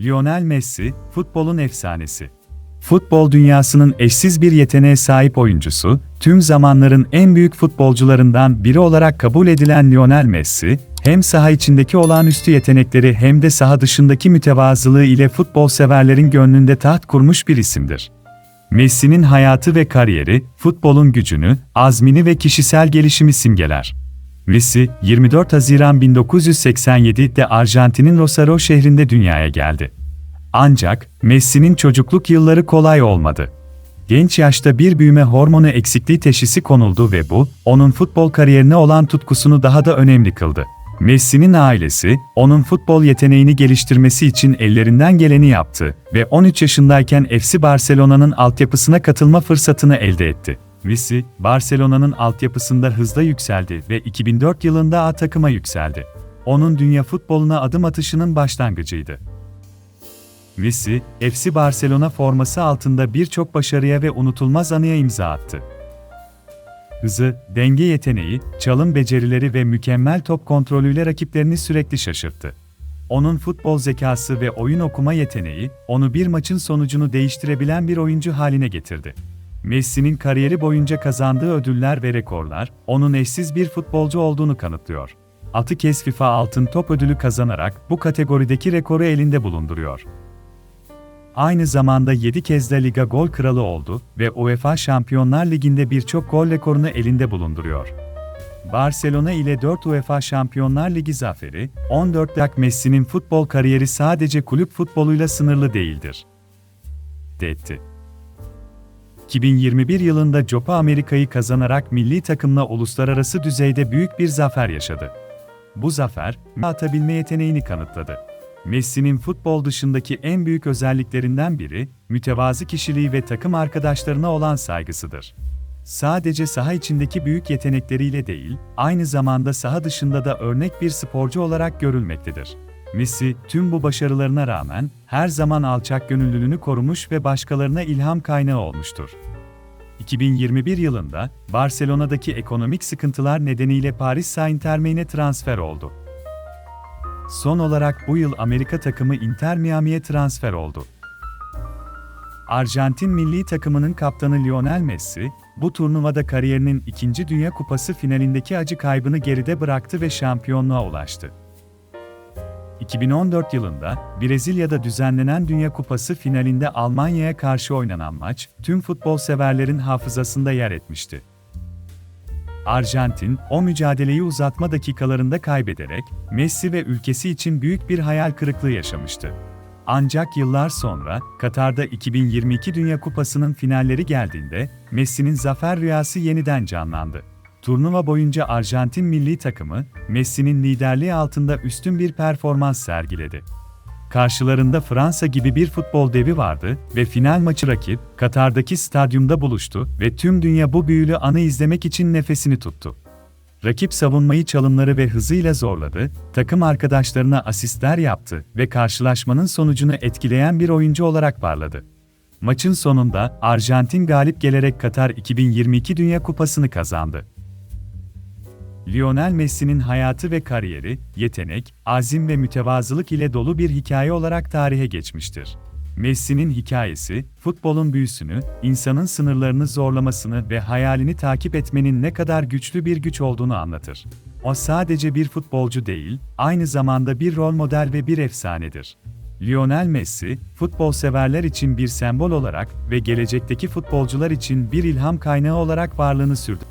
Lionel Messi, futbolun efsanesi. Futbol dünyasının eşsiz bir yeteneğe sahip oyuncusu, tüm zamanların en büyük futbolcularından biri olarak kabul edilen Lionel Messi, hem saha içindeki olağanüstü yetenekleri hem de saha dışındaki mütevazılığı ile futbol severlerin gönlünde taht kurmuş bir isimdir. Messi'nin hayatı ve kariyeri, futbolun gücünü, azmini ve kişisel gelişimi simgeler. Messi, 24 Haziran 1987'de Arjantin'in Rosario şehrinde dünyaya geldi. Ancak, Messi'nin çocukluk yılları kolay olmadı. Genç yaşta bir büyüme hormonu eksikliği teşhisi konuldu ve bu, onun futbol kariyerine olan tutkusunu daha da önemli kıldı. Messi'nin ailesi, onun futbol yeteneğini geliştirmesi için ellerinden geleni yaptı ve 13 yaşındayken FC Barcelona'nın altyapısına katılma fırsatını elde etti. Messi, Barcelona'nın altyapısında hızla yükseldi ve 2004 yılında A takıma yükseldi. Onun dünya futboluna adım atışının başlangıcıydı. Messi, FC Barcelona forması altında birçok başarıya ve unutulmaz anıya imza attı. Hızı, denge yeteneği, çalım becerileri ve mükemmel top kontrolüyle rakiplerini sürekli şaşırttı. Onun futbol zekası ve oyun okuma yeteneği, onu bir maçın sonucunu değiştirebilen bir oyuncu haline getirdi. Messi'nin kariyeri boyunca kazandığı ödüller ve rekorlar, onun eşsiz bir futbolcu olduğunu kanıtlıyor. 6 kez FIFA Altın Top ödülü kazanarak bu kategorideki rekoru elinde bulunduruyor. Aynı zamanda 7 kez de Liga gol kralı oldu ve UEFA Şampiyonlar Ligi'nde birçok gol rekorunu elinde bulunduruyor. Barcelona ile 4 UEFA Şampiyonlar Ligi zaferi, 14 dak Messi'nin futbol kariyeri sadece kulüp futboluyla sınırlı değildir. Detti. 2021 yılında Copa Amerika'yı kazanarak milli takımla uluslararası düzeyde büyük bir zafer yaşadı. Bu zafer, atabilme yeteneğini kanıtladı. Messi'nin futbol dışındaki en büyük özelliklerinden biri, mütevazı kişiliği ve takım arkadaşlarına olan saygısıdır. Sadece saha içindeki büyük yetenekleriyle değil, aynı zamanda saha dışında da örnek bir sporcu olarak görülmektedir. Messi, tüm bu başarılarına rağmen, her zaman alçak gönüllülüğünü korumuş ve başkalarına ilham kaynağı olmuştur. 2021 yılında, Barcelona'daki ekonomik sıkıntılar nedeniyle Paris Saint-Germain'e transfer oldu. Son olarak bu yıl Amerika takımı Inter Miami'ye transfer oldu. Arjantin milli takımının kaptanı Lionel Messi, bu turnuvada kariyerinin ikinci Dünya Kupası finalindeki acı kaybını geride bıraktı ve şampiyonluğa ulaştı. 2014 yılında Brezilya'da düzenlenen Dünya Kupası finalinde Almanya'ya karşı oynanan maç, tüm futbol severlerin hafızasında yer etmişti. Arjantin, o mücadeleyi uzatma dakikalarında kaybederek, Messi ve ülkesi için büyük bir hayal kırıklığı yaşamıştı. Ancak yıllar sonra, Katar'da 2022 Dünya Kupası'nın finalleri geldiğinde, Messi'nin zafer rüyası yeniden canlandı. Turnuva boyunca Arjantin milli takımı, Messi'nin liderliği altında üstün bir performans sergiledi. Karşılarında Fransa gibi bir futbol devi vardı ve final maçı rakip, Katar'daki stadyumda buluştu ve tüm dünya bu büyülü anı izlemek için nefesini tuttu. Rakip savunmayı çalımları ve hızıyla zorladı, takım arkadaşlarına asistler yaptı ve karşılaşmanın sonucunu etkileyen bir oyuncu olarak parladı. Maçın sonunda Arjantin galip gelerek Katar 2022 Dünya Kupası'nı kazandı. Lionel Messi'nin hayatı ve kariyeri, yetenek, azim ve mütevazılık ile dolu bir hikaye olarak tarihe geçmiştir. Messi'nin hikayesi, futbolun büyüsünü, insanın sınırlarını zorlamasını ve hayalini takip etmenin ne kadar güçlü bir güç olduğunu anlatır. O sadece bir futbolcu değil, aynı zamanda bir rol model ve bir efsanedir. Lionel Messi, futbol severler için bir sembol olarak ve gelecekteki futbolcular için bir ilham kaynağı olarak varlığını sürdü.